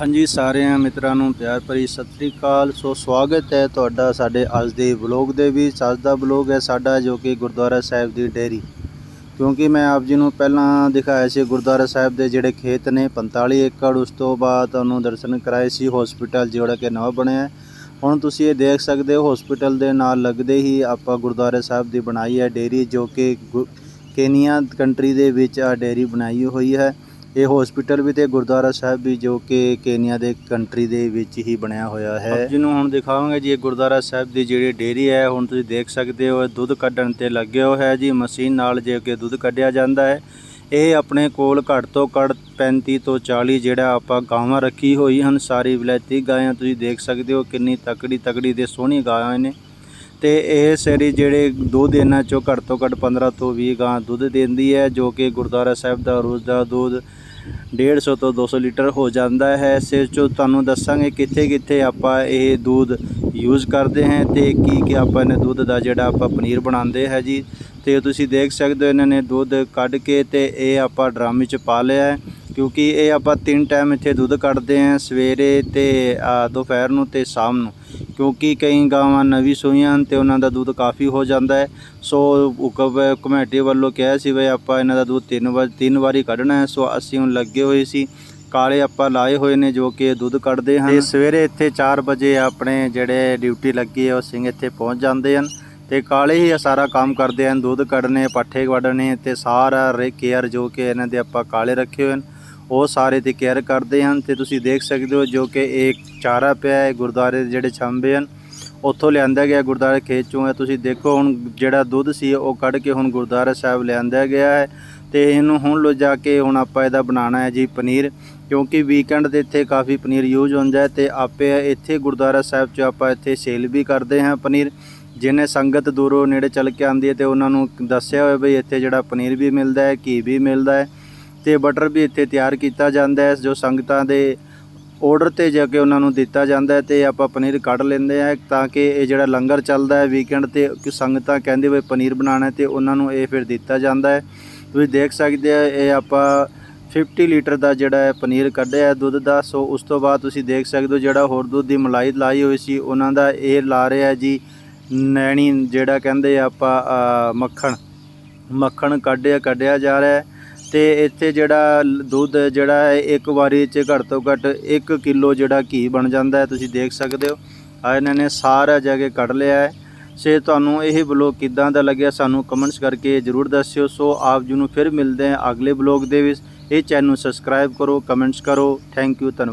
ਹਾਂਜੀ, ਸਾਰਿਆਂ ਮਿੱਤਰਾਂ ਨੂੰ ਪਿਆਰ ਭਰੀ ਸਤਿ ਸ੍ਰੀ ਅਕਾਲ। ਸੋ ਸਵਾਗਤ ਹੈ ਤੁਹਾਡਾ ਸਾਡੇ ਅੱਜ ਦੇ ਵਲੌਗ ਦੇ ਵਿੱਚ। ਅੱਜ ਦਾ ਵਲੌਗ ਹੈ ਸਾਡਾ ਜੋ ਕਿ ਗੁਰਦੁਆਰਾ ਸਾਹਿਬ ਦੀ ਡੇਰੀ ਕਿਉਂਕਿ ਮੈਂ ਆਪ ਜੀ ਨੂੰ ਪਹਿਲਾਂ ਦਿਖਾਇਆ ਸੀ, ਗੁਰਦੁਆਰਾ ਸਾਹਿਬ ਦੇ ਜਿਹੜੇ ਖੇਤ ਨੇ 45 ਏਕੜ, ਉਸ ਤੋਂ ਬਾਅਦ ਤੁਹਾਨੂੰ ਦਰਸ਼ਨ ਕਰਾਏ ਸੀ ਹਸਪੀਟਲ ਜਿਹੜਾ ਕਿ ਨਵਾਂ ਬਣਿਆ ਹੁਣ ਤੁਸੀਂ ਇਹ ਦੇਖ ਸਕਦੇ ਹੋ ਹਸਪੀਟਲ ਦੇ ਨਾਲ ਲੱਗਦੇ ਹੀ ਆਪਾਂ ਗੁਰਦੁਆਰਾ ਸਾਹਿਬ ਦੀ ਬਣਾਈ ਹੈ ਡੇਰੀ ਜੋ ਕਿ ਗੁ- ਕੇਨੀਆ ਕੰਟਰੀ ਦੇ ਵਿੱਚ ਆ ਡੇਰੀ ਬਣਾਈ ਹੋਈ ਹੈ। ਇਹ ਹਸਪੀਟਲ ਵੀ ਤੇ ਗੁਰਦੁਆਰਾ ਸਾਹਿਬ ਵੀ ਜੋ ਕਿ ਕੇਨੀਆ ਦੇ ਕੰਟਰੀ ਦੇ ਵਿੱਚ ਹੀ ਬਣਿਆ ਹੋਇਆ ਹੈ। ਜਿਹਨੂੰ ਹੁਣ ਦਿਖਾਵਾਂਗੇ ਜੀ, ਇਹ ਗੁਰਦੁਆਰਾ ਸਾਹਿਬ ਦੀ ਜਿਹੜੀ ਡੇਰੀ ਹੈ, ਹੁਣ ਤੁਸੀਂ ਦੇਖ ਸਕਦੇ ਹੋ ਦੁੱਧ ਕੱਢਣ ਤੇ ਲੱਗਿਆ ਹੋਇਆ ਹੈ ਜੀ। ਮਸ਼ੀਨ ਨਾਲ ਜੇ ਕਿ ਦੁੱਧ ਕੱਢਿਆ ਜਾਂਦਾ ਹੈ, ਇਹ ਆਪਣੇ ਕੋਲ ਘੱਟ ਤੋਂ ਘੱਟ 35 ਤੋਂ 40 ਜਿਹੜਾ ਆਪਾਂ ਗਾਵਾਂ ਰੱਖੀ ਹੋਈ ਹਨ। ਸਾਰੀ ਵਿਲਾਇਤੀ ਗਾਇਆਂ ਤੁਸੀਂ ਦੇਖ ਸਕਦੇ ਹੋ ਕਿੰਨੀ ਤਕੜੀ ਤਕੜੀ ਤੇ ਸੋਹਣੀ ਗਾਵਾਂ ਨੇ। ਤੇ ਇਹ ਸਾਰੀ ਜਿਹੜੇ ਦੁੱਧ ਇਹਨਾਂ ਚੋਂ ਘੱਟ ਤੋਂ ਘੱਟ 15 ਤੋਂ 20 ਗਾਂ ਦੁੱਧ ਦਿੰਦੀ ਹੈ, ਜੋ ਕਿ ਗੁਰਦੁਆਰਾ ਸਾਹਿਬ ਦਾ ਰੋਜ਼ ਦਾ ਦੁੱਧ 150 ਤੋਂ 200 ਲੀਟਰ ਹੋ ਜਾਂਦਾ ਹੈ। ਸਿਰ ਚੋਂ ਤੁਹਾਨੂੰ ਦੱਸਾਂਗੇ ਕਿੱਥੇ ਕਿੱਥੇ ਆਪਾਂ ਇਹ ਦੁੱਧ ਯੂਜ਼ ਕਰਦੇ ਹਾਂ ਤੇ ਕੀ ਕੀ ਆਪਾਂ ਇਹਨੇ ਦੁੱਧ ਦਾ ਜਿਹੜਾ ਆਪਾਂ ਪਨੀਰ ਬਣਾਉਂਦੇ ਹੈ ਜੀ। ਤੇ ਤੁਸੀਂ ਦੇਖ ਸਕਦੇ ਹੋ ਇਹਨਾਂ ਨੇ ਦੁੱਧ ਕੱਢ ਕੇ ਤੇ ਇਹ ਆਪਾਂ ਡਰਮ ਵਿੱਚ ਪਾ ਲਿਆ ਕਿਉਂਕਿ ਇਹ ਆਪਾਂ ਤਿੰਨ ਟਾਈਮ ਇੱਥੇ ਦੁੱਧ ਕੱਢਦੇ ਹਾਂ, ਸਵੇਰੇ ਤੇ ਦੁਪਹਿਰ ਨੂੰ ਤੇ ਸ਼ਾਮ ਨੂੰ। ਕਿਉਂਕਿ ਕਈ ਗਾਵਾਂ ਨਵੀਂ ਸੂਈਆਂ ਹਨ ਤੇ ਉਹਨਾਂ ਦਾ ਦੁੱਧ ਕਾਫੀ ਹੋ ਜਾਂਦਾ ਹੈ। ਸੋ ਹੁਕਮ ਕਮੇਟੀ ਵੱਲੋਂ ਕਿਹਾ ਸੀ ਵੀ ਆਪਾਂ ਇਹਨਾਂ ਦਾ ਦੁੱਧ ਤਿੰਨ ਵਾਰ ਤਿੰਨ ਵਾਰੀ ਕੱਢਣਾ ਹੈ। ਸੋ ਅਸੀਂ ਹੁਣ ਲੱਗੇ ਹੋਏ ਸੀ। ਕਾਲੇ ਆਪਾਂ ਲਾਏ ਹੋਏ ਨੇ ਜੋ ਕਿ ਦੁੱਧ ਕੱਢਦੇ ਹਨ। ਤੇ ਸਵੇਰੇ ਇੱਥੇ 4 ਵਜੇ ਆਪਣੇ ਜਿਹੜੇ ਡਿਊਟੀ ਲੱਗੀ ਹੈ, ਉਹ ਸਿੰਘ ਇੱਥੇ ਪਹੁੰਚ ਜਾਂਦੇ ਹਨ ਤੇ ਕਾਲੇ ਹੀ ਸਾਰਾ ਕੰਮ ਕਰਦੇ ਹਨ। ਦੁੱਧ ਕੱਢਣੇ, ਪੱਠੇ ਵੱਢਣੇ ਤੇ ਸਾਰਾ ਰੇ ਕੇਅਰ ਜੋ ਕਿ ਇਹਨਾਂ ਦੇ ਆਪਾਂ ਕਾਲੇ ਰੱਖੇ ਹੋਏ ਹਨ। ਉਹ ਸਾਰੇ ਤੇ ਕੇਅਰ ਕਰਦੇ ਹਨ ਤੇ ਤੁਸੀਂ ਦੇਖ ਸਕਦੇ ਹੋ ਜੋ ਕਿ ਇੱਕ ਚਾਰਾ ਪਿਆ ਹੈ, ਗੁਰਦੁਆਰੇ ਦੇ ਜਿਹੜੇ ਛੰਬੇ ਹਨ, ਉੱਥੋਂ ਲਿਆਂਦਾ ਗਿਆ ਗੁਰਦੁਆਰੇ ਖੇਤ ਚੋਂ ਹੈ। ਤੁਸੀਂ ਦੇਖੋ ਹੁਣ ਜਿਹੜਾ ਦੁੱਧ ਸੀ ਉਹ ਕੱਢ ਕੇ ਹੁਣ ਗੁਰਦੁਆਰਾ ਸਾਹਿਬ ਲਿਆਂਦਾ ਗਿਆ ਹੈ ਤੇ ਇਹਨੂੰ ਹੁਣ ਲੋ ਜਾ ਕੇ ਹੁਣ ਆਪਾਂ ਇਹਦਾ ਬਣਾਉਣਾ ਹੈ ਜੀ ਪਨੀਰ, ਕਿਉਂਕਿ ਵੀਕਐਂਡ ਦੇ ਇੱਥੇ ਕਾਫੀ ਪਨੀਰ ਯੂਜ਼ ਹੁੰਦਾ ਹੈ ਤੇ ਆਪੇ ਇੱਥੇ ਗੁਰਦੁਆਰਾ ਸਾਹਿਬ 'ਚ ਆਪਾਂ ਇੱਥੇ ਸੇਲ ਵੀ ਕਰਦੇ ਹਾਂ ਪਨੀਰ। ਜਿਹਨੇ ਸੰਗਤ ਦੂਰੋਂ ਨੇੜੇ ਚੱਲ ਕੇ ਆਉਂਦੀ ਹੈ ਤੇ ਉਹਨਾਂ ਨੂੰ ਦੱਸਿਆ ਹੋਇਆ ਵੀ ਇੱਥੇ ਜਿਹੜਾ ਪਨੀਰ ਵੀ ਮਿਲਦਾ ਹੈ, ਘੀ ਵੀ ਮਿਲਦਾ ਹੈ। ਤੇ ਬਟਰ ਵੀ ਇੱਥੇ ਤਿਆਰ ਕੀਤਾ ਜਾਂਦਾ ਹੈ, ਜੋ ਸੰਗਤਾਂ ਦੇ ਆਰਡਰ ਤੇ ਜਾ ਕੇ ਉਹਨਾਂ ਨੂੰ ਦਿੱਤਾ ਜਾਂਦਾ ਹੈ ਤੇ ਆਪਾਂ ਪਨੀਰ ਕੱਢ ਲੈਂਦੇ ਆ ਤਾਂ ਕਿ ਇਹ ਜਿਹੜਾ ਲੰਗਰ ਚੱਲਦਾ ਹੈ ਵੀਕਐਂਡ ਤੇ, ਕਿ ਸੰਗਤਾਂ ਕਹਿੰਦੇ ਹੋਏ ਪਨੀਰ ਬਣਾਉਣਾ ਹੈ ਤੇ ਉਹਨਾਂ ਨੂੰ ਇਹ ਫਿਰ ਦਿੱਤਾ ਜਾਂਦਾ ਹੈ। ਤੁਸੀਂ ਦੇਖ ਸਕਦੇ ਆ ਇਹ ਆਪਾਂ 50 ਲੀਟਰ ਦਾ ਜਿਹੜਾ ਹੈ ਪਨੀਰ ਕੱਢਿਆ ਦੁੱਧ ਦਾ। ਸੋ ਉਸ ਤੋਂ ਬਾਅਦ ਤੁਸੀਂ ਦੇਖ ਸਕਦੇ ਹੋ ਜਿਹੜਾ ਹੋਰ ਦੁੱਧ ਦੀ ਮਲਾਈ ਲਾਈ ਹੋਈ ਸੀ, ਉਹਨਾਂ ਦਾ ਇਹ ਲਾ ਰਿਹਾ ਜੀ ਨੈਣੀ, ਜਿਹੜਾ ਕਹਿੰਦੇ ਆਪਾਂ ਮੱਖਣ। ਮੱਖਣ ਕੱਢਿਆ ਕੱਢਿਆ ਜਾ ਰਿਹਾ ਤੇ ਇੱਥੇ ਜਿਹੜਾ ਦੁੱਧ ਜਿਹੜਾ ਹੈ, ਇੱਕ ਵਾਰੀ 'ਚ ਘੱਟ ਤੋਂ ਘੱਟ 1 ਕਿਲੋ ਜਿਹੜਾ ਘੀ ਬਣ ਜਾਂਦਾ ਹੈ, ਤੁਸੀਂ ਦੇਖ ਸਕਦੇ ਹੋ। ਆ ਇਹਨਾਂ ਨੇ ਸਾਰਾ ਜਾ ਕੇ ਕੱਢ ਲਿਆ ਹੈ। ਸੇ ਤੁਹਾਨੂੰ ਇਹ ਬਲੌਗ ਕਿੱਦਾਂ ਦਾ ਲੱਗਿਆ ਸਾਨੂੰ ਕਮੈਂਟਸ ਕਰਕੇ ਜਰੂਰ ਦੱਸਿਓ। ਸੋ ਆਪ ਜੀ ਨੂੰ ਫਿਰ ਮਿਲਦੇ ਹਾਂ ਅਗਲੇ ਬਲੌਗ ਦੇ ਵਿੱਚ। ਇਹ ਚੈਨਲ ਨੂੰ ਸਬਸਕ੍ਰਾਈਬ ਕਰੋ ਕਮੈਂਟਸ ਕਰੋ। ਥੈਂਕ ਯੂ ਧੰਨਵਾਦ।